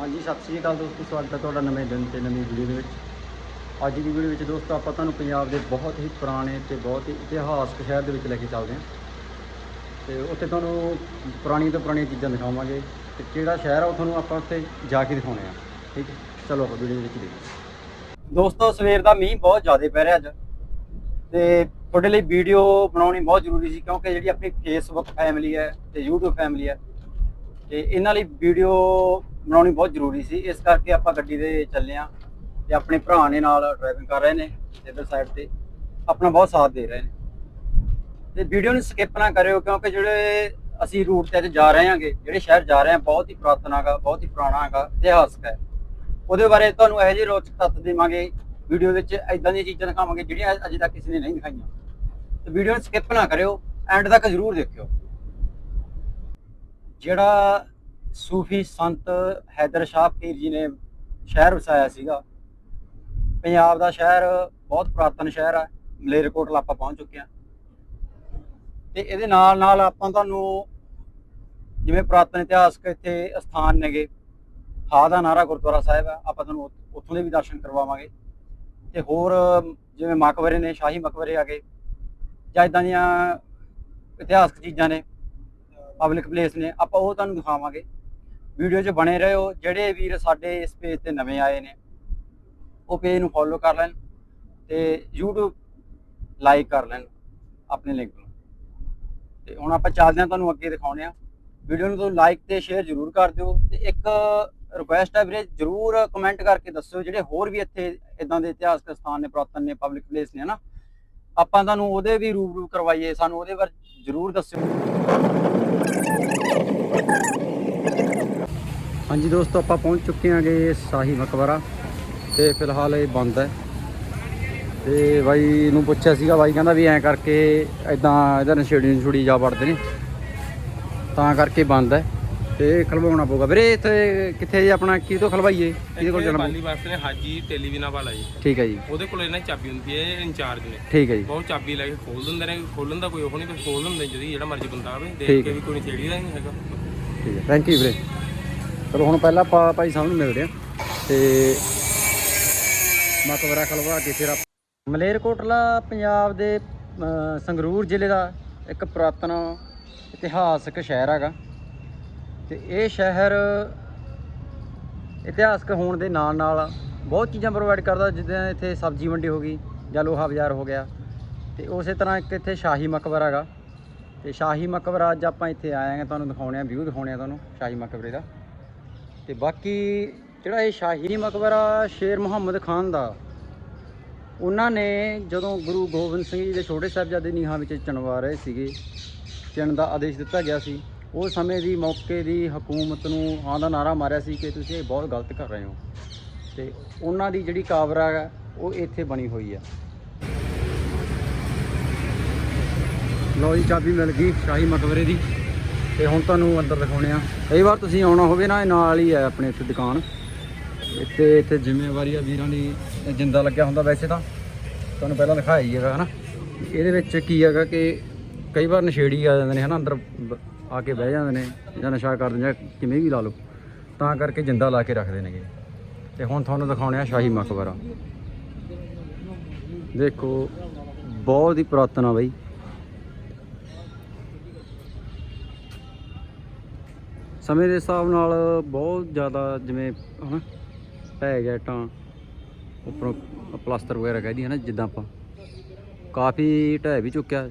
ਹਾਂਜੀ, ਸਤਿ ਸ੍ਰੀ ਅਕਾਲ ਦੋਸਤੋ, ਸਵਾਗਤ ਹੈ ਤੁਹਾਡਾ ਨਵੇਂ ਦਿਨ ਤੇ ਨਵੀਂ ਵੀਡੀਓ ਦੇ ਵਿੱਚ। ਅੱਜ ਦੀ ਵੀਡੀਓ ਵਿੱਚ ਦੋਸਤੋ, ਆਪਾਂ ਤੁਹਾਨੂੰ ਪੰਜਾਬ ਦੇ ਬਹੁਤ ਹੀ ਪੁਰਾਣੇ ਤੇ ਬਹੁਤ ਹੀ ਇਤਿਹਾਸਕ ਸ਼ਹਿਰ ਦੇ ਵਿੱਚ ਲੈ ਕੇ ਚੱਲਦੇ ਹਾਂ। ਤੇ ਉੱਥੇ ਤੁਹਾਨੂੰ ਪੁਰਾਣੀਆਂ ਤੋਂ ਪੁਰਾਣੀਆਂ ਚੀਜ਼ਾਂ ਦਿਖਾਵਾਂਗੇ ਤੇ ਕਿਹੜਾ ਸ਼ਹਿਰ ਆ ਉਹ ਤੁਹਾਨੂੰ ਆਪਾਂ ਉੱਥੇ ਜਾ ਕੇ ਦਿਖਾਉਣੇ ਆ। ਠੀਕ ਹੈ? ਚਲੋ, ਆਪਾਂ ਵੀਡੀਓ ਦੇ ਵਿੱਚ ਦੇਖੀਏ ਦੋਸਤੋ, ਸਵੇਰ ਦਾ ਮੀਂਹ ਬਹੁਤ ਜ਼ਿਆਦਾ ਪੈ ਰਿਹਾ ਅੱਜ। ਤੇ ਤੁਹਾਡੇ ਲਈ ਵੀਡੀਓ ਬਣਾਉਣੀ ਬਹੁਤ ਜ਼ਰੂਰੀ ਸੀ ਕਿਉਂਕਿ ਜਿਹੜੀ ਆਪਣੀ ਫੇਸਬੁੱਕ ਫੈਮਿਲੀ ਹੈ ਤੇ YouTube ਫੈਮਿਲੀ ਹੈ ਤੇ ਇਹਨਾਂ ਲਈ ਵੀਡੀਓ ਬਣਾਉਣੀ ਬਹੁਤ ਜ਼ਰੂਰੀ ਸੀ। ਇਸ ਕਰਕੇ ਆਪਾਂ ਗੱਡੀ ਦੇ ਚੱਲੇ ਆ ਤੇ ਆਪਣੇ ਭਰਾ ਨੇ ਨਾਲ ਡਰਾਈਵਿੰਗ ਕਰ ਰਹੇ ਨੇ ਇਧਰ ਸਾਈਡ ਤੇ। ਆਪਣਾ ਬਹੁਤ ਸਾਥ ਦੇ ਰਹੇ ਨੇ। ਤੇ ਵੀਡੀਓ ਨੂੰ ਸਕਿਪ ਨਾ ਕਰਿਓ ਕਿਉਂਕਿ ਜਿਹੜੇ ਅਸੀਂ ਰੂਟ ਤੇ ਅੱਜ ਜਾ ਰਹੇ ਹਾਂਗੇ, ਜਿਹੜੇ ਸ਼ਹਿਰ ਜਾ ਰਹੇ ਹਾਂ ਬਹੁਤ ਹੀ ਪੁਰਾਤਨ ਹੈਗਾ, ਬਹੁਤ ਹੀ ਪੁਰਾਣਾ ਹੈਗਾ, ਇਤਿਹਾਸਕ ਹੈ। ਉਹਦੇ ਬਾਰੇ ਤੁਹਾਨੂੰ ਇਹੋ ਜਿਹੇ ਰੋਚਕ ਤੱਤ ਦੇਵਾਂਗੇ ਵੀਡੀਓ ਵਿੱਚ ਐਦਾਂ ਦੀਆਂ ਚੀਜ਼ਾਂ ਦਿਖਾਵਾਂਗੇ ਜਿਹੜੀਆਂ ਅਜੇ ਤੱਕ ਕਿਸੇ ਨੇ ਨਹੀਂ ਦਿਖਾਈਆਂ। ਤੇ ਵੀਡੀਓ ਨੂੰ ਸਕਿਪ ਨਾ ਕਰਿਓ ਐਂਡ ਤੱਕ ਜ਼ਰੂਰ ਦੇਖਿਓ। ਜਿਹੜਾ ਸੂਫੀ ਸੰਤ ਹੈਦਰ ਸ਼ਾਹ ਪੀਰ ਜੀ ਨੇ ਸ਼ਹਿਰ ਵਸਾਇਆ ਸੀਗਾ। ਪੰਜਾਬ ਦਾ ਸ਼ਹਿਰ ਬਹੁਤ ਪੁਰਾਤਨ ਸ਼ਹਿਰ ਹੈ ਮਲੇਰਕੋਟਲਾ ਆਪਾਂ ਪਹੁੰਚ ਚੁੱਕੇ ਹਾਂ। ਤੇ ਇਹਦੇ ਨਾਲ ਨਾਲ ਆਪਾਂ ਤੁਹਾਨੂੰ ਜਿਵੇਂ ਪੁਰਾਤਨ ਇਤਿਹਾਸਕ ਇੱਥੇ ਸਥਾਨ ਨੇਗੇ ਹਾ ਦਾ ਨਾਰਾ ਗੁਰਦੁਆਰਾ ਸਾਹਿਬ ਹੈ ਆਪਾਂ ਤੁਹਾਨੂੰ ਉੱਥੋਂ ਦੇ ਵੀ ਦਰਸ਼ਨ ਕਰਵਾਵਾਂਗੇ। ਤੇ ਹੋਰ ਜਿਵੇਂ ਮਕਬਰੇ ਨੇ, ਸ਼ਾਹੀ ਮਕਬਰੇ ਆ ਗਏ, ਜਾਂ ਇਦਾਂ ਦੀਆਂ ਇਤਿਹਾਸਕ ਚੀਜ਼ਾਂ ਨੇ, ਪਬਲਿਕ ਪਲੇਸ ਨੇ, ਆਪਾਂ ਉਹ ਤੁਹਾਨੂੰ ਦਿਖਾਵਾਂਗੇ। ਵੀਡੀਓ 'ਚ ਬਣੇ ਰਹੋ, ਜਿਹੜੇ ਵੀਰ ਸਾਡੇ ਇਸ ਪੇਜ ਤੇ ਨਵੇਂ ਆਏ ਨੇ, ਉਹ ਪੇਜ ਨੂੰ ਫੋਲੋ ਕਰ ਲੈਣ ਤੇ YouTube ਲਾਈਕ ਕਰ ਲੈਣ ਆਪਣੇ ਲਿੰਕ ਨੂੰ। ਤੇ ਹੁਣ ਆਪਾਂ ਚੱਲਦੇ ਹਾਂ, ਤੁਹਾਨੂੰ ਅੱਗੇ ਦਿਖਾਉਣੇ ਆ ਵੀਡੀਓ ਨੂੰ ਤੁਸੀਂ ਲਾਈਕ ਤੇ ਸ਼ੇਅਰ ਜ਼ਰੂਰ ਕਰ ਦਿਓ ਤੇ ਇੱਕ ਰਿਕੁਐਸਟ ਹੈ ਵੀਰੇ, ਜ਼ਰੂਰ ਕਮੈਂਟ ਕਰਕੇ ਦੱਸਿਓ ਜਿਹੜੇ ਹੋਰ ਵੀ ਇੱਥੇ ਇਦਾਂ ਦੇ ਇਤਿਹਾਸਕ ਸਥਾਨ ਨੇ, ਪੁਰਾਤਨ ਨੇ ਪਬਲਿਕ ਪਲੇਸ ਨੇ, ਹਨਾ। ਆਪਾਂ ਤੁਹਾਨੂੰ ਉਹਦੇ ਵੀ ਰੂਬਰੂ ਕਰਵਾਈਏ, ਸਾਨੂੰ ਉਹਦੇ ਬਾਰੇ ਜ਼ਰੂਰ ਦੱਸਿਓ। ਹਾਂਜੀ ਦੋਸਤੋ ਆਪਾਂ ਪਹੁੰਚ ਚੁੱਕੇ ਹਾਂਗੇ ਸ਼ਾਹੀ ਮਕਬਰਾ। ਤੇ ਫਿਲਹਾਲ ਇਹ ਬੰਦ ਹੈ। ਤੇ ਬਾਈ ਨੂੰ ਪੁੱਛਿਆ ਸੀਗਾ ਬਾਈ ਕਹਿੰਦਾ ਵੀ ਐਂ ਕਰਕੇ ਇਦਾਂ ਇਹਦਾ ਨਸ਼ੇੜੀ ਨਸ਼ੁੜੀ ਜਾ ਵੜਦੇ ਨੇ। ਤਾਂ ਕਰਕੇ ਬੰਦ ਹੈ। ਤੇ ਖਲਵਾਉਣਾ ਪਊਗਾ। ਵੀਰੇ ਇੱਥੇ ਕਿੱਥੇ ਜੀ ਆਪਣਾ? ਕੀ ਤੋਂ ਖਲਵਾਈਏ? ਕਿਹਦੇ ਕੋਲ ਜਾਣਾ ਬਾਲੀ ਵਾਸਤੇ ਨੇ ਹਾਜੀ ਟੈਲੀਵਿਜ਼ਨ ਵਾਲਾ ਜੀ। ਠੀਕ ਹੈ ਜੀ। ਉਹਦੇ ਕੋਲ ਇਹਨਾਂ ਚਾਬੀ ਹੁੰਦੀ ਹੈ ਇਹ ਇੰਚਾਰਜ ਨੇ। ਠੀਕ ਹੈ ਜੀ। ਬਹੁਤ ਚਾਬੀ ਲੈ ਕੇ ਖੋਲ ਦਿੰਦੇ ਨੇ। ਖੋਲਣ ਦਾ ਕੋਈ ਉਹ ਨਹੀਂ ਬਸ ਖੋਲ ਦਿੰਦੇ ਜਦੀ ਜਿਹੜਾ ਮਰਜ਼ੀ ਬੰਦਾ ਆਵੇ ਦੇਖ ਕੇ। ਵੀ ਕੋਈ ਦਾ ਨਹੀਂ ਹੈਗਾ। ਠੀਕ ਹੈ। ਥੈਂਕ ਯੂ ਵੀਰੇ। ਚਲੋ ਹੁਣ ਪਹਿਲਾਂ ਆਪਾਂ ਭਾਈ ਸਾਹਿਬ ਨੂੰ ਮਿਲਦੇ ਆ ਤੇ ਮਕਬਰਾ ਖਲਵਾ ਕੇ ਫਿਰ ਆਪ- ਮਲੇਰਕੋਟਲਾ ਪੰਜਾਬ ਦੇ ਸੰਗਰੂਰ ਜ਼ਿਲ੍ਹੇ ਦਾ ਇੱਕ ਪੁਰਾਤਨ ਇਤਿਹਾਸਕ ਸ਼ਹਿਰ ਹੈਗਾ ਤੇ ਇਹ ਸ਼ਹਿਰ ਇਤਿਹਾਸਕ ਹੋਣ ਦੇ ਨਾਲ ਨਾਲ ਬਹੁਤ ਚੀਜ਼ਾਂ ਪ੍ਰੋਵਾਈਡ ਕਰਦਾ, ਜਿੱਦਾਂ ਇੱਥੇ ਸਬਜ਼ੀ ਮੰਡੀ ਹੋ ਗਈ ਜਾਂ ਲੋਹਾ ਬਾਜ਼ਾਰ ਹੋ ਗਿਆ ਤੇ ਉਸੇ ਤਰ੍ਹਾਂ ਇੱਕ ਇੱਥੇ ਸ਼ਾਹੀ ਮਕਬਰਾ ਹੈਗਾ ਤੇ ਸ਼ਾਹੀ ਮਕਬਰਾ ਅੱਜ ਆਪਾਂ ਇੱਥੇ ਆਏ ਹਾਂ ਤੁਹਾਨੂੰ ਦਿਖਾਉਣੇ ਆ ਵਿਊ ਦਿਖਾਉਣੇ ਆ ਤੁਹਾਨੂੰ ਸ਼ਾਹੀ ਮਕਬਰੇ ਦਾ। ਤੇ ਬਾਕੀ ਜਿਹੜਾ ਇਹ ਸ਼ਾਹੀ ਮਕਬਰਾ ਸ਼ੇਰ ਮੁਹੰਮਦ ਖਾਨ ਦਾ, ਉਹਨਾਂ ਨੇ ਜਦੋਂ ਗੁਰੂ ਗੋਬਿੰਦ ਸਿੰਘ ਜੀ ਦੇ ਛੋਟੇ ਸਾਹਿਬਜ਼ਾਦੇ ਨੀਹਾਂ ਵਿੱਚ ਚਿਣਵਾ ਰਹੇ ਸੀਗੇ, ਚਿਣ ਦਾ ਆਦੇਸ਼ ਦਿੱਤਾ ਗਿਆ ਸੀ ਉਸ ਸਮੇਂ ਦੀ ਮੌਕੇ ਦੀ ਹਕੂਮਤ ਨੂੰ ਹਾਂ ਦਾ ਨਾਰਾ ਮਾਰਿਆ ਸੀ ਕਿ ਤੁਸੀਂ ਇਹ ਬਹੁਤ ਗਲਤ ਕਰ ਰਹੇ ਹੋ। ਤੇ ਉਹਨਾਂ ਦੀ ਜਿਹੜੀ ਕਾਬਰਾ ਹੈ ਉਹ ਇੱਥੇ ਬਣੀ ਹੋਈ ਆ। ਲਓ ਜੀ, ਚਾਬੀ ਮਿਲ ਗਈ ਸ਼ਾਹੀ ਮਕਬਰੇ ਦੀ। ਤੇ ਹੁਣ ਤੁਹਾਨੂੰ ਅੰਦਰ ਦਿਖਾਉਣੇ ਆ। ਕਈ ਵਾਰ ਤੁਸੀਂ ਆਉਣਾ ਹੋਵੇ ਨਾ, ਇਹ ਨਾਲ ਹੀ ਹੈ ਆਪਣੇ ਇੱਥੇ ਦੁਕਾਨ। ਇੱਥੇ ਇੱਥੇ ਜ਼ਿੰਮੇਵਾਰੀ ਆ ਵੀਰਾਂ ਦੀ ਜਿੰਦਾ ਲੱਗਿਆ ਹੁੰਦਾ ਵੈਸੇ ਤਾਂ। ਤੁਹਾਨੂੰ ਪਹਿਲਾਂ ਦਿਖਾਇਆ ਹੀ ਹੈਗਾ, ਹਨਾ। ਇਹਦੇ ਵਿੱਚ ਕੀ ਹੈਗਾ ਕਿ ਕਈ ਵਾਰ ਨਸ਼ੇੜੀ ਆ ਜਾਂਦੇ ਨੇ, ਹਨਾ, ਅੰਦਰ ਆ ਕੇ ਬਹਿ ਜਾਂਦੇ ਨੇ, ਜਾਂ ਨਸ਼ਾ ਕਰਦੇ ਜਾਂ ਕਿਵੇਂ ਵੀ ਲਾ ਲਓ। ਤਾਂ ਕਰਕੇ ਜਿੰਦਾ ਲਾ ਕੇ ਰੱਖਦੇ ਨੇਗੇ। ਤੇ ਹੁਣ ਤੁਹਾਨੂੰ ਦਿਖਾਉਣੇ ਆ ਸ਼ਾਹੀ ਮਕਬਰਾ ਦੇਖੋ, ਬਹੁਤ ਹੀ ਪੁਰਾਤਨ ਆ ਬਾਈ। ਸਮੇਂ ਦੇ ਹਿਸਾਬ ਨਾਲ ਬਹੁਤ ਜ਼ਿਆਦਾ ਜਿਵੇਂ, ਹਨਾ ਢਹਿ ਗਿਆ ਟਾਂ ਉੱਪਰੋਂ ਪਲਾਸਟਰ ਵਗੈਰਾ ਕਹਿ ਦਈਏ ਨਾ, ਜਿੱਦਾਂ ਆਪਾਂ। ਕਾਫੀ ਢਹਿ ਵੀ ਚੁੱਕਿਆ।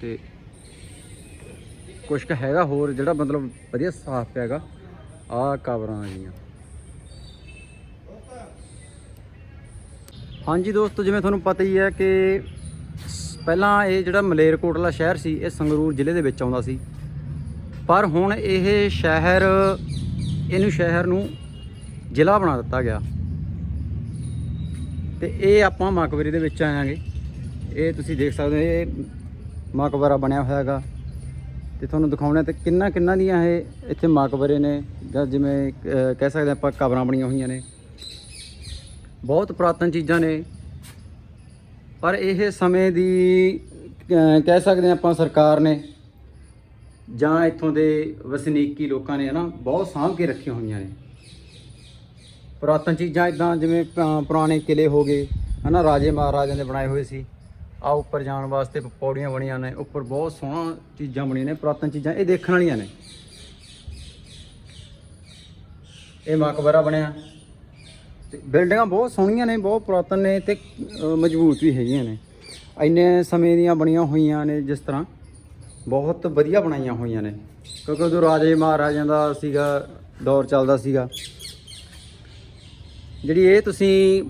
ਤੇ ਕੁਛ ਕੁ ਹੈਗਾ ਹੋਰ ਜਿਹੜਾ ਮਤਲਬ ਵਧੀਆ ਸਾਫ਼ ਹੈਗਾ ਆ ਕਵਰਾਂ ਆ ਗਈਆਂ ਹਾਂਜੀ ਦੋਸਤੋ, ਜਿਵੇਂ ਤੁਹਾਨੂੰ ਪਤਾ ਹੀ ਹੈ ਕਿ ਸ- ਪਹਿਲਾਂ ਇਹ ਜਿਹੜਾ ਮਲੇਰਕੋਟਲਾ ਸ਼ਹਿਰ ਸੀ, ਇਹ ਸੰਗਰੂਰ ਜ਼ਿਲ੍ਹੇ ਦੇ ਵਿੱਚ ਆਉਂਦਾ ਸੀ। ਪਰ ਹੁਣ ਇਹ ਸ਼ਹਿਰ, ਇਹਨੂੰ ਸ਼ਹਿਰ ਨੂੰ ਜ਼ਿਲ੍ਹਾ ਬਣਾ ਦਿੱਤਾ ਗਿਆ। ਤੇ ਇਹ ਆਪਾਂ ਮਕਬਰੇ ਦੇ ਵਿੱਚ ਆਵਾਂਗੇ। ਇਹ ਤੁਸੀਂ ਦੇਖ ਸਕਦੇ ਹੋ, ਇਹ ਮਕਬਰਾ ਬਣਿਆ ਹੋਇਆ ਹੈਗਾ। ਤੇ ਤੁਹਾਨੂੰ ਦਿਖਾਉਣਾ ਤੇ ਕਿੰਨਾ ਕਿੰਨਾ ਦੀਆਂ ਇਹ ਇੱਥੇ ਮਕਬਰੇ ਨੇ, ਜਾਂ ਜਿਵੇਂ ਕਹਿ ਸਕਦੇ ਆਪਾਂ ਕਬਰਾਂ ਬਣੀਆਂ ਹੋਈਆਂ ਨੇ। ਬਹੁਤ ਪੁਰਾਤਨ ਚੀਜ਼ਾਂ ਨੇ। ਪਰ ਇਹ ਸਮੇਂ ਦੀ ਕਹਿ ਸਕਦੇ ਹਾਂ ਆਪਾਂ ਸਰਕਾਰ ਨੇ ਜਾਂ ਇੱਥੋਂ ਦੇ ਵਸਨੀਕੀ ਲੋਕਾਂ ਨੇ ਹਨਾ, ਬਹੁਤ ਸਾਂਭ ਕੇ ਰੱਖੀਆਂ ਹੋਈਆਂ ਨੇ। ਪੁਰਾਤਨ ਚੀਜ਼ਾਂ ਇਦਾਂ ਜਿਵੇਂ ਪੁਰਾਣੇ ਕਿਲੇ ਹੋ ਗਏ, ਹਨਾ, ਰਾਜੇ ਮਹਾਰਾਜਿਆਂ ਦੇ ਬਣਾਏ ਹੋਏ ਸੀ। ਆ ਉੱਪਰ ਜਾਣ ਵਾਸਤੇ ਪੌੜੀਆਂ ਬਣੀਆਂ ਨੇ, ਉੱਪਰ ਬਹੁਤ ਸੋਹਣਾ ਚੀਜ਼ਾਂ ਬਣੀਆਂ ਨੇ, ਪੁਰਾਤਨ ਚੀਜ਼ਾਂ, ਇਹ ਦੇਖਣ ਵਾਲੀਆਂ ਨੇ। ਇਹ ਮਕਬਰਾ ਬਣਿਆ। ਤੇ ਬਿਲਡਿੰਗਾਂ ਬਹੁਤ ਸੋਹਣੀਆਂ ਨੇ, ਬਹੁਤ ਪੁਰਾਤਨ ਨੇ ਤੇ ਮਜ਼ਬੂਤ ਵੀ ਹੈਗੀਆਂ ਨੇ। ਇੰਨੇ ਸਮੇਂ ਦੀਆਂ ਬਣੀਆਂ ਹੋਈਆਂ ਨੇ ਜਿਸ ਤਰ੍ਹਾਂ ਬਹੁਤ ਵਧੀਆ ਬਣਾਈਆਂ ਹੋਈਆਂ ਨੇ। ਕਿਉਂਕਿ ਉਦੋਂ ਰਾਜੇ ਮਹਾਰਾਜਿਆਂ ਦਾ ਸੀਗਾ, ਦੌਰ ਚੱਲਦਾ ਸੀਗਾ। ਜਿਹੜੀ ਇਹ ਤੁਸੀਂ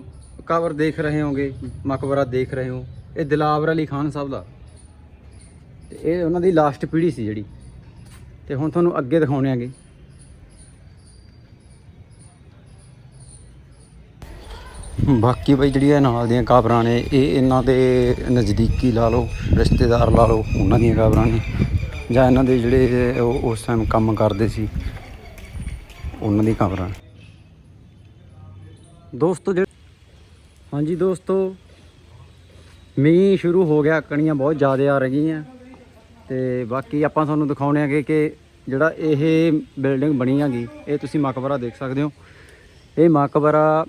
ਕਬਰ ਦੇਖ ਰਹੇ ਹੋਗੇ, ਮਕਬਰਾ ਦੇਖ ਰਹੇ ਹੋ, ਇਹ ਦਿਲਾਵਰ ਅਲੀ ਖਾਨ ਸਾਹਿਬ ਦਾ। ਤੇ ਇਹ ਉਹਨਾਂ ਦੀ ਲਾਸਟ ਪੀੜ੍ਹੀ ਸੀ ਜਿਹੜੀ। ਤੇ ਹੁਣ ਤੁਹਾਨੂੰ ਅੱਗੇ ਦਿਖਾਉਣੇ ਆਗੇ। ਬਾਕੀ ਬਈ ਜਿਹੜੀਆਂ ਨਾਲ ਦੀਆਂ ਕਾਬਰਾਂ ਨੇ, ਇਹ ਇਹਨਾਂ ਦੇ ਨਜ਼ਦੀਕੀ ਲਾ ਲਓ, ਰਿਸ਼ਤੇਦਾਰ ਲਾ ਲਓ, ਉਹਨਾਂ ਦੀਆਂ ਕਾਬਰਾਂ ਨੇ। ਜਾਂ ਇਹਨਾਂ ਦੇ ਜਿਹੜੇ ਉਹ ਉਸ ਟਾਈਮ ਕੰਮ ਕਰਦੇ ਸੀ, ਉਹਨਾਂ ਦੀ ਕਬਰਾਂ ਦੋਸਤੋ ਜਿਹੜੇ ਹਾਂਜੀ ਦੋਸਤੋ, ਮੀਂਹ ਸ਼ੁਰੂ ਹੋ ਗਿਆ, ਕਣੀਆਂ ਬਹੁਤ ਜ਼ਿਆਦਾ ਆ ਰਹੀਆਂ। ਤੇ ਬਾਕੀ ਆਪਾਂ ਤੁਹਾਨੂੰ ਦਿਖਾਉਣੇ ਆਗੇ ਕਿ ਜਿਹੜਾ ਇਹ ਬਿਲਡਿੰਗ ਬਣੀ ਹੈਗੀ, ਇਹ ਤੁਸੀਂ ਮਕਬਰਾ ਦੇਖ ਸਕਦੇ ਹੋ। ਇਹ ਮਕਬਰਾ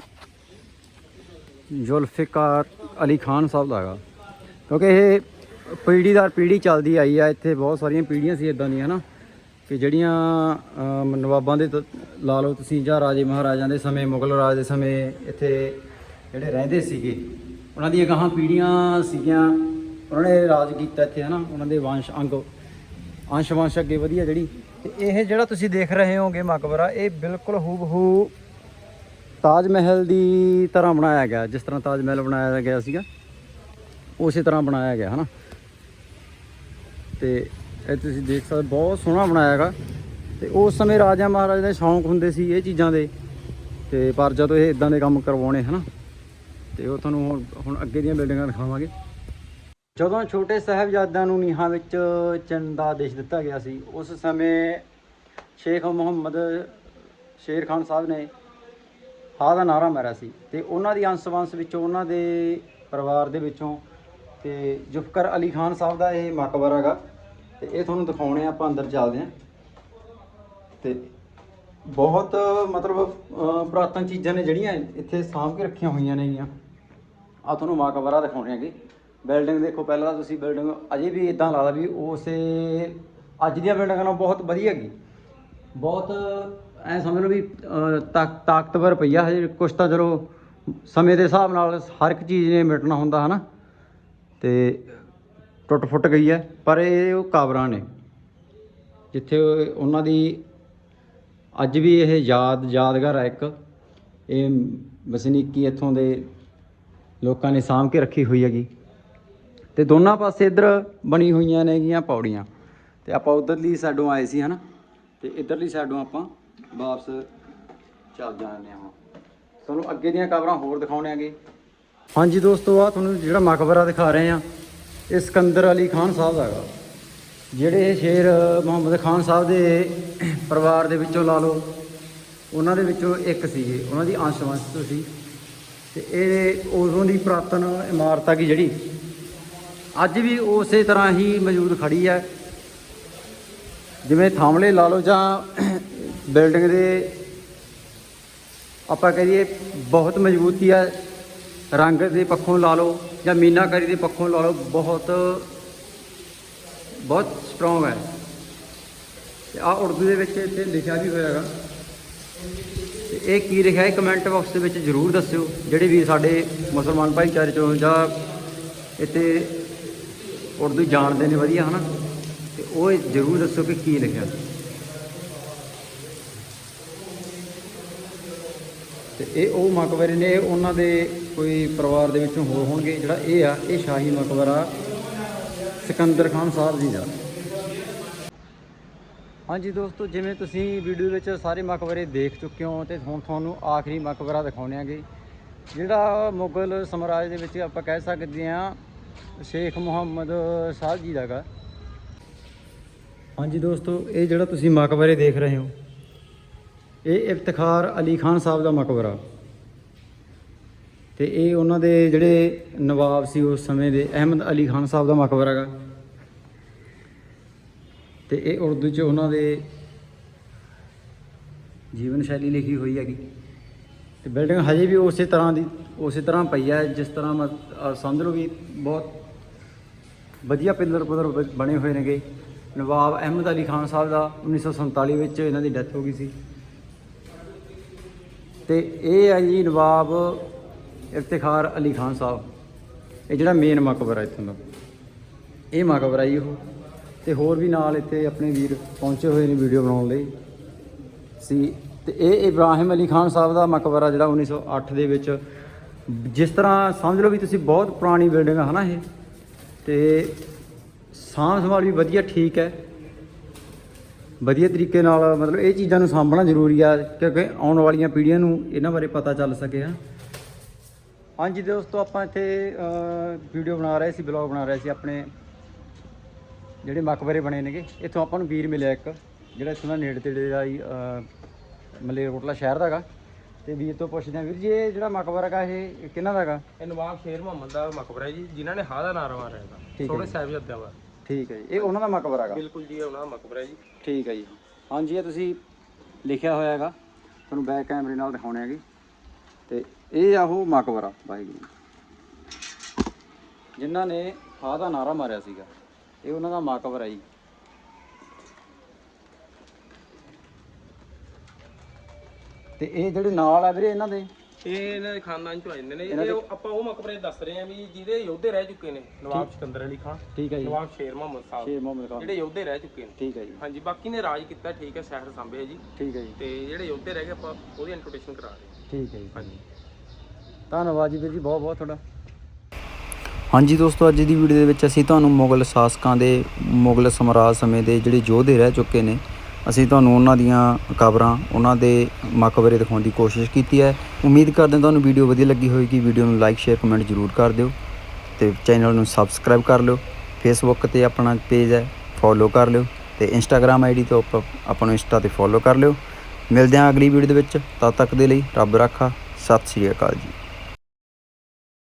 ਜ਼ੁਲਫਿਕਾਰ ਅਲੀ ਖਾਨ ਸਾਹਿਬ ਦਾ ਹੈਗਾ। ਕਿਉਂਕਿ ਇਹ ਪੀੜ੍ਹੀ ਦਰ ਪੀੜ੍ਹੀ ਚੱਲਦੀ ਆਈ ਆ, ਇੱਥੇ ਬਹੁਤ ਸਾਰੀਆਂ ਪੀੜ੍ਹੀਆਂ ਸੀ ਇਦਾਂ ਦੀਆਂ ਹਨਾ। ਕਿ ਜਿਹੜੀਆਂ ਨਵਾਬਾਂ ਦੇ ਲਾ ਲਓ ਤੁਸੀਂ ਜਾਂ ਰਾਜੇ ਮਹਾਰਾਜਾਂ ਦੇ ਸਮੇਂ, ਮੁਗਲ ਰਾਜ ਦੇ ਸਮੇਂ ਇੱਥੇ ਜਿਹੜੇ ਰਹਿੰਦੇ ਸੀਗੇ, ਉਹਨਾਂ ਦੀਆਂ ਗਾਹਾਂ ਪੀੜੀਆਂ ਸੀਗੀਆਂ। ਉਹਨਾਂ ਨੇ ਰਾਜ ਕੀਤਾ ਇੱਥੇ ਹਨਾ, ਉਹਨਾਂ ਦੇ ਵੰਸ਼ ਅੰਗ ਅੰਸ਼ ਵੰਸ਼ ਅੱਗੇ ਵਧੀਆ ਜਿਹੜੀ। ਤੇ ਇਹ ਜਿਹੜਾ ਤੁਸੀਂ ਦੇਖ ਰਹੇ ਹੋਗੇ ਮਕਬਰਾ, ਇਹ ਬਿਲਕੁਲ ਹੂਬਹੂ ਤਾਜ ਮਹਿਲ ਦੀ ਤਰ੍ਹਾਂ ਬਣਾਇਆ ਗਿਆ, ਜਿਸ ਤਰ੍ਹਾਂ ਤਾਜ ਮਹਿਲ ਬਣਾਇਆ ਗਿਆ ਸੀਗਾ, ਉਸੇ ਤਰ੍ਹਾਂ ਬਣਾਇਆ ਗਿਆ, ਹਨਾ? ਤੇ ਇਹ ਤੁਸੀਂ ਦੇਖ ਸਕਦੇ, ਬਹੁਤ ਸੋਹਣਾ ਬਣਾਇਆ ਹੈਗਾ ਤੇ ਉਸ ਸਮੇਂ ਰਾਜਾ ਮਹਾਰਾਜਾ ਦੇ ਸ਼ੌਂਕ ਹੁੰਦੇ ਸੀ ਇਹ ਚੀਜ਼ਾਂ ਦੇ। ਤੇ ਪਰ ਜਦੋਂ ਇਹ ਇਦਾਂ ਦੇ ਕੰਮ ਕਰਵਾਉਣੇ, ਹਨਾ? ਤੇ ਉਹ ਤੁਹਾਨੂੰ ਹੁਣ ਹੁਣ ਅੱਗੇ ਦੀਆਂ ਬਿਲਡਿੰਗਾਂ ਦਿਖਾਵਾਂਗੇ। ਜਦੋਂ ਛੋਟੇ ਸਾਹਿਬਜ਼ਾਦਿਆਂ ਨੂੰ ਨੀਹਾਂ ਵਿੱਚ ਚਿਣ ਦਾ ਆਦੇਸ਼ ਦਿੱਤਾ ਗਿਆ ਸੀ, ਉਸ ਸਮੇਂ ਸ਼ੇਖ ਮੁਹੰਮਦ ਸ਼ੇਰ ਖਾਨ ਸਾਹਿਬ ਨੇ ਹਾ ਦਾ ਨਾਰਾ ਮਾਰਿਆ ਸੀ ਤੇ ਉਹਨਾਂ ਦੀ ਅੰਸ਼ ਵੰਸ਼ ਵਿੱਚੋਂ ਉਹਨਾਂ ਦੇ ਪਰਿਵਾਰ ਦੇ ਵਿੱਚੋਂ ਤੇ ਜ਼ੁਫਕਰ ਅਲੀ ਖਾਨ ਸਾਹਿਬ ਦਾ ਇਹ ਮਕਬਰਾ ਹੈਗਾ। ਤੇ ਇਹ ਤੁਹਾਨੂੰ ਦਿਖਾਉਣੇ ਆ ਆਪਾਂ ਅੰਦਰ ਚੱਲਦੇ ਆ। ਤੇ ਬਹੁਤ ਮਤਲਬ ਅਹ, ਪੁਰਾਤਨ ਚੀਜ਼ਾਂ ਨੇ ਜਿਹੜੀਆਂ ਇੱਥੇ ਸਾਂਭ ਕੇ ਰੱਖੀਆਂ ਹੋਈਆਂ ਨੇਗੀਆਂ। ਆ ਤੁਹਾਨੂੰ ਮਕਬਰਾ ਦਿਖਾਉਣੇ ਹੈਗੇ। ਬਿਲਡਿੰਗ ਦੇਖੋ ਪਹਿਲਾਂ ਤਾਂ ਤੁਸੀਂ ਬਿਲਡਿੰਗ ਅਜੇ ਵੀ ਇਦਾਂ ਲੱਗਦਾ ਵੀ ਉਸੇ ਅੱਜ ਦੀਆਂ ਬਿਲਡਿੰਗਾਂ ਨਾਲੋਂ ਬਹੁਤ ਵਧੀਆ ਹੈਗੀ। ਬਹੁਤ ਐ ਸਮਝ ਲਓ ਵੀ ਅਹ, ਤਾਕ- ਤਾਕਤਵਰ ਪਈ ਆ ਹਜੇ ਕੁਛ ਤਾਂ ਚਲੋ ਸਮੇਂ ਦੇ ਹਿਸਾਬ ਨਾਲ ਹਰ ਇੱਕ ਚੀਜ਼ ਨੇ ਮਿਟਣਾ ਹੁੰਦਾ ਹਨਾ? ਤੇ ਟੁੱਟ ਫੁੱਟ ਗਈ ਹੈ ਪਰ ਇਹ ਉਹ ਕਾਬਰਾਂ ਨੇ। ਜਿੱਥੇ ਉਹਨਾਂ ਦੀ ਅੱਜ ਵੀ ਇਹ ਯਾਦ ਯਾਦਗਾਰ ਹੈ ਇੱਕ। ਇਹ ਵਸਨੀਕੀ ਇੱਥੋਂ ਦੇ ਲੋਕਾਂ ਨੇ ਸਾਂਭ ਕੇ ਰੱਖੀ ਹੋਈ ਹੈਗੀ। ਤੇ ਦੋਨਾਂ ਪਾਸੇ ਇੱਧਰ ਬਣੀ ਹੋਈਆਂ ਨੇਗੀਆਂ ਪੌੜੀਆਂ। ਤੇ ਆਪਾਂ ਉਧਰਲੀ ਸਾਈਡੋਂ ਆਏ ਸੀ ਹਨਾ? ਤੇ ਇਧਰਲੀ ਸਾਈਡੋਂ ਆਪਾਂ ਵਾਪਸ ਚੱਲ ਜਾਣੇ ਹਾਂ। ਤੁਹਾਨੂੰ ਅੱਗੇ ਦੀਆਂ ਕਬਰਾਂ ਹੋਰ ਦਿਖਾਉਣੇ ਆਗੇ। ਹਾਂਜੀ ਦੋਸਤੋ ਆ ਤੁਹਾਨੂੰ ਜਿਹੜਾ ਮਕਬਰਾ ਦਿਖਾ ਰਹੇ ਆ ਇਹ ਸਿਕੰਦਰ ਅਲੀ ਖਾਨ ਸਾਹਿਬ ਦਾ ਹੈਗਾ। ਜਿਹੜੇ ਸ਼ੇਰ ਮੁਹੰਮਦ ਖਾਨ ਸਾਹਿਬ ਦੇ ਪਰਿਵਾਰ ਦੇ ਵਿੱਚੋਂ ਲਾ ਲਓ, ਉਹਨਾਂ ਦੇ ਵਿੱਚੋਂ ਇੱਕ ਸੀਗੇ, ਉਹਨਾਂ ਦੀ ਅੰਸ਼ ਵੰਸ਼ ਸੀ। ਤੇ ਇਹ ਉਦੋਂ ਦੀ ਪੁਰਾਤਨ ਇਮਾਰਤ ਆ ਜਿਹੜੀ। ਅੱਜ ਵੀ ਉਸੇ ਤਰ੍ਹਾਂ ਹੀ ਮੌਜੂਦ ਖੜੀ ਹੈ। ਜਿਵੇਂ ਥਾਮਲੇ ਲਾ ਲਓ ਜਾਂ ਬਿਲਡਿੰਗ ਦੇ ਆਪਾਂ ਕਹੀਏ ਬਹੁਤ ਮਜ਼ਬੂਤੀ ਹੈ ਰੰਗ ਦੇ ਪੱਖੋਂ ਲਾ ਲਓ ਜਾਂ ਮੀਨਾਕਾਰੀ ਦੇ ਪੱਖੋਂ ਲਾ ਲਓ, ਬਹੁਤ ਬਹੁਤ ਸਟਰੋਂਗ ਹੈ। ਤੇ ਆ ਉਰਦੂ ਦੇ ਵਿੱਚ ਇੱਥੇ ਲਿਖਿਆ ਵੀ ਹੋਇਆ ਹੈਗਾ। ਤੇ ਇਹ ਕੀ ਲਿਖਿਆ ਹੈ? ਕਮੈਂਟ ਬਾਕਸ ਦੇ ਵਿੱਚ ਜਰੂਰ ਦੱਸਿਓ, ਜਿਹੜੇ ਵੀ ਸਾਡੇ ਮੁਸਲਮਾਨ ਭਾਈਚਾਰੇ ਚੋਂ ਜਾਂ ਇੱਥੇ ਉਰਦੂ ਜਾਣਦੇ ਨੇ ਵਧੀਆ, ਹਨਾ? ਤੇ ਉਹ ਜਰੂਰ ਦੱਸੋ ਕਿ ਕੀ ਲਿਖਿਆ। ਤੇ ਇਹ ਉਹ ਮਕਬਰੇ ਨੇ ਉਹਨਾਂ ਦੇ ਕੋਈ ਪਰਿਵਾਰ ਦੇ ਵਿੱਚੋਂ ਹੋਰ ਹੋਣਗੇ, ਜਿਹੜਾ ਇਹ ਆ, ਇਹ ਸ਼ਾਹੀ ਮਕਬਰਾ ਸਿਕੰਦਰ ਖਾਨ ਸਾਹਿਬ ਜੀ ਦਾ। ਹਾਂਜੀ ਦੋਸਤੋ, ਜਿਵੇਂ ਤੁਸੀਂ ਵੀਡੀਓ ਵਿੱਚ ਸਾਰੇ ਮਕਬਰੇ ਦੇਖ ਚੁੱਕੇ ਹੋ ਤੇ ਹੁਣ ਤੁਹਾਨੂੰ ਆਖਰੀ ਮਕਬਰਾ ਦਿਖਾਉਣੇ ਆਗੇ, ਜਿਹੜਾ ਮੁਗਲ ਸਮਰਾਜ ਦੇ ਵਿੱਚ ਆਪਾਂ ਕਹਿ ਸਕਦੇ ਹਾਂ ਸ਼ੇਖ ਮੁਹੰਮਦ ਸਾਹਿਬ ਜੀ ਦਾ ਗਾ। ਹਾਂਜੀ ਦੋਸਤੋ, ਇਹ ਜਿਹੜਾ ਤੁਸੀਂ ਮਕਬਰੇ ਦੇਖ ਰਹੇ ਹੋ ਇਹ ਇਫਤਖਾਰ ਅਲੀ ਖਾਨ ਸਾਹਿਬ ਦਾ ਮਕਬਰਾ। ਤੇ ਇਹ ਉਹਨਾਂ ਦੇ ਜਿਹੜੇ ਨਵਾਬ ਸੀ ਉਸ ਸਮੇਂ ਦੇ ਅਹਿਮਦ ਅਲੀ ਖਾਨ ਸਾਹਿਬ ਦਾ ਮਕਬਰਾ ਹੈਗਾ ਤੇ ਇਹ ਉਰਦੂ ਚ ਉਹਨਾਂ ਦੇ ਜੀਵਨ ਸ਼ੈਲੀ ਲਿਖੀ ਹੋਈ ਹੈਗੀ। ਤੇ ਬਿਲਡਿੰਗ ਹਜੇ ਵੀ ਉਸੇ ਤਰ੍ਹਾਂ ਦੀ, ਉਸੇ ਤਰ੍ਹਾਂ ਪਈ ਹੈ ਜਿਸ ਤਰ੍ਹਾਂ ਮ- ਅਹ ਸਮਝ ਲਓ ਵੀ ਬਹੁਤ ਵਧੀਆ ਪਿੱਲਰ ਪੁੱਲਰ ਬਣੇ ਹੋਏ ਨੇਗੇ। ਨਵਾਬ ਅਹਿਮਦ ਅਲੀ ਖਾਨ ਸਾਹਿਬ ਦਾ 1947 ਵਿੱਚ ਇਹਨਾਂ ਦੀ ਡੈਥ ਹੋ ਗਈ ਸੀ। ਤੇ ਇਹ ਹੈ ਜੀ ਨਵਾਬ ਇਫਤਿਖਾਰ ਅਲੀ ਖਾਨ ਸਾਹਿਬ। ਇਹ ਜਿਹੜਾ ਮੇਨ ਮਕਬਰਾ ਇੱਥੋਂ ਦਾ। ਇਹ ਮਕਬਰਾ ਜੀ ਉਹ। ਤੇ ਹੋਰ ਵੀ ਨਾਲ ਇੱਥੇ ਆਪਣੇ ਵੀਰ ਪਹੁੰਚੇ ਹੋਏ ਨੇ ਵੀਡੀਓ ਬਣਾਉਣ ਲਈ। ਸੀ ਤੇ ਇਹ ਇਬਰਾਹਿਮ ਅਲੀ ਖਾਨ ਸਾਹਿਬ ਦਾ ਮਕਬਰਾ ਜਿਹੜਾ 1908 ਦੇ ਵਿੱਚ। ਜਿਸ ਤਰ੍ਹਾਂ ਸਮਝ ਲਓ ਵੀ ਤੁਸੀਂ ਬਹੁਤ ਪੁਰਾਣੀ ਬਿਲਡਿੰਗ ਹੈ ਨਾ ਇਹ। ਤੇ ਸਾਂਭ ਸੰਭਾਲ ਵੀ ਵਧੀਆ ਠੀਕ ਹੈ। ਵਧੀਆ ਤਰੀਕੇ ਨਾਲ ਮਤਲਬ ਇਹ ਚੀਜ਼ਾਂ ਨੂੰ ਸਾਂਭਣਾ ਜ਼ਰੂਰੀ ਆ ਕਿਉਂਕਿ ਆਉਣ ਵਾਲੀਆਂ ਪੀੜ੍ਹੀਆਂ ਨੂੰ ਇਹਨਾਂ ਬਾਰੇ ਪਤਾ ਚੱਲ ਸਕੇ ਹਾਂ ਹਾਂਜੀ ਦੋਸਤੋ ਆਪਾਂ ਇੱਥੇ ਵੀਡੀਓ ਬਣਾ ਰਹੇ ਸੀ ਬਲੌਗ ਬਣਾ ਰਹੇ ਸੀ ਆਪਣੇ। ਜਿਹੜੇ ਮਕਬਰੇ ਬਣੇ ਨੇਗੇ ਇੱਥੋਂ ਆਪਾਂ ਨੂੰ ਵੀਰ ਮਿਲਿਆ ਇੱਕ ਜਿਹੜਾ ਇੱਥੋਂ ਦਾ ਨੇੜੇ ਤੇੜੇ ਦਾ ਹੀ ਮਲੇਰਕੋਟਲਾ ਸ਼ਹਿਰ ਦਾ ਹੈਗਾ। ਤੇ ਵੀਰ ਤੋਂ ਪੁੱਛਦੇ ਆ ਵੀਰ ਜੀ ਇਹ ਜਿਹੜਾ ਮਕਬਰਾ ਹੈਗਾ ਇਹ ਕਿਹਨਾਂ ਦਾ ਹੈਗਾ? ਇਹ ਨਵਾਬ ਸ਼ੇਰ ਮੁਹੰਮਦ ਦਾ ਮਕਬਰਾ ਹੈ ਜੀ ਜਿਨ੍ਹਾਂ ਨੇ ਹਾਂ ਦਾ ਨਾਰਾ ਮਾਰਿਆ ਸੋਹਣੇ ਜੀ। ਸਾਹਿਬਜ਼ਾਦਿਆਂ ਦਾ ਠੀਕ ਹੈ ਜੀ। ਇਹ ਉਹਨਾਂ ਦਾ ਮਕਬਰਾ ਹੈਗਾ? ਬਿਲਕੁਲ ਜੀ ਇਹ ਉਹਨਾਂ ਦਾ ਮਕਬਰਾ ਹੈ ਜੀ। ਠੀਕ ਹੈ ਜੀ। ਹਾਂਜੀ ਇਹ ਤੁਸੀਂ ਲਿਖਿਆ ਹੋਇਆ ਹੈਗਾ। ਤੁਹਾਨੂੰ ਬੈਕ ਕੈਮਰੇ ਨਾਲ ਦਿਖਾਉਣੇ ਹੈਗੇ। ਤੇ ਇਹ ਆ ਉਹ ਮਕਬਰਾ ਵਾਹਿਗੁਰੂ ਜਿਨ੍ਹਾਂ ਨੇ ਹਾਂ ਦਾ ਨਾਰਾ ਮਾਰਿਆ ਸੀਗਾ। ਇਹ ਉਹਨਾਂ ਦਾ ਮਕਬਰਾ ਜੀ। ਤੇ ਇਹ ਜਿਹੜੇ ਨਾਲ ਆ ਵੀਰੇ ਇਹਨਾਂ ਦੇ? ਇਹ ਇਹਨਾਂ ਦੇ ਖਾਨਦਾਨ ਚੋਂ ਆ ਜਾਂਦੇ ਨੇ। ਇਹ ਉਹ- ਆਪਾਂ ਉਹ ਮਕਬਰੇ ਦੱਸ ਰਹੇ ਹਾਂ ਵੀ ਜਿਹਦੇ ਯੋਧੇ ਰਹਿ ਚੁੱਕੇ ਨੇ ਨਵਾਬ ਸਿਕੰਦਰ ਅਲੀ ਖਾਨ ਠੀਕ ਹੈ ਜੀ। ਨਵਾਬ ਸ਼ੇਰ ਮੁਹੰਮਦ ਸਾਹਿਬ ਸ਼ੇਰ ਮੁਹੰਮਦ ਖਾਨ। ਜਿਹੜੇ ਯੋਧੇ ਰਹਿ ਚੁੱਕੇ ਨੇ। ਠੀਕ ਹੈ ਜੀ। ਹਾਂਜੀ ਬਾਕੀ ਨੇ ਰਾਜ ਕੀਤਾ ਠੀਕ ਹੈ ਸ਼ਹਿਰ ਸਾਂਭਿਆ ਜੀ। ਠੀਕ ਹੈ ਜੀ। ਤੇ ਜਿਹੜੇ ਯੋਧੇ ਰਹਿ ਗਏ ਆਪਾਂ ਉਹਦੀ ਇੰਟਰੋਡਕਸ਼ਨ ਕਰਾ ਰਹੇ ਹਾਂ। ਠੀਕ ਹੈ ਜੀ। ਹਾਂਜੀ। ਧੰਨਵਾਦ ਜੀ ਵੀਰ ਜੀ ਬਹੁਤ ਬਹੁਤ ਤੁਹਾਡਾ। ਹਾਂਜੀ ਦੋਸਤੋ ਅੱਜ ਦੀ ਵੀਡੀਓ ਦੇ ਵਿੱਚ ਅਸੀਂ ਤੁਹਾਨੂੰ ਮੁਗਲ ਸ਼ਾਸਕਾਂ ਦੇ ਮੁਗਲ ਸਮਰਾਜ ਸਮੇਂ ਦੇ ਜਿਹੜੇ ਯੋਧੇ ਰਹਿ ਚੁੱਕੇ ਨੇ ਅਸੀਂ ਤੁਹਾਨੂੰ ਉਹਨਾਂ ਦੀਆਂ ਕਬਰਾਂ ਉਹਨਾਂ ਦੇ ਮਕਬਰੇ ਦਿਖਾਉਣ ਦੀ ਕੋਸ਼ਿਸ਼ ਕੀਤੀ ਹੈ। ਉਮੀਦ ਕਰਦੇ ਹਾਂ ਤੁਹਾਨੂੰ ਵੀਡੀਓ ਵਧੀਆ ਲੱਗੀ ਹੋਵੇਗੀ। ਵੀਡੀਓ ਨੂੰ ਲਾਈਕ ਸ਼ੇਅਰ ਕਮੈਂਟ ਜ਼ਰੂਰ ਕਰ ਦਿਓ ਤੇ ਚੈਨਲ ਨੂੰ ਸਬਸਕ੍ਰਾਈਬ ਕਰ ਲਿਓ। ਫੇਸਬੁੱਕ ਤੇ ਆਪਣਾ ਪੇਜ ਹੈ ਫੋਲੋ ਕਰ ਲਿਓ ਤੇ ਇੰਸਟਾਗ੍ਰam ਆਈਡੀ ਤੋਂ ਆਪ- ਆਪਾਂ ਨੂੰ ਇੰਸਟਾ ਤੇ ਫੋਲੋ ਕਰ ਲਿਓ। ਮਿਲਦੇ ਹਾਂ ਅਗਲੀ ਵੀਡੀਓ ਦੇ ਵਿੱਚ। ਤਦ ਤੱਕ ਦੇ ਲਈ ਰੱਬ ਰਾਖਾ। ਸਤਿ ਸ਼੍ਰੀ ਅਕਾਲ ਜੀ।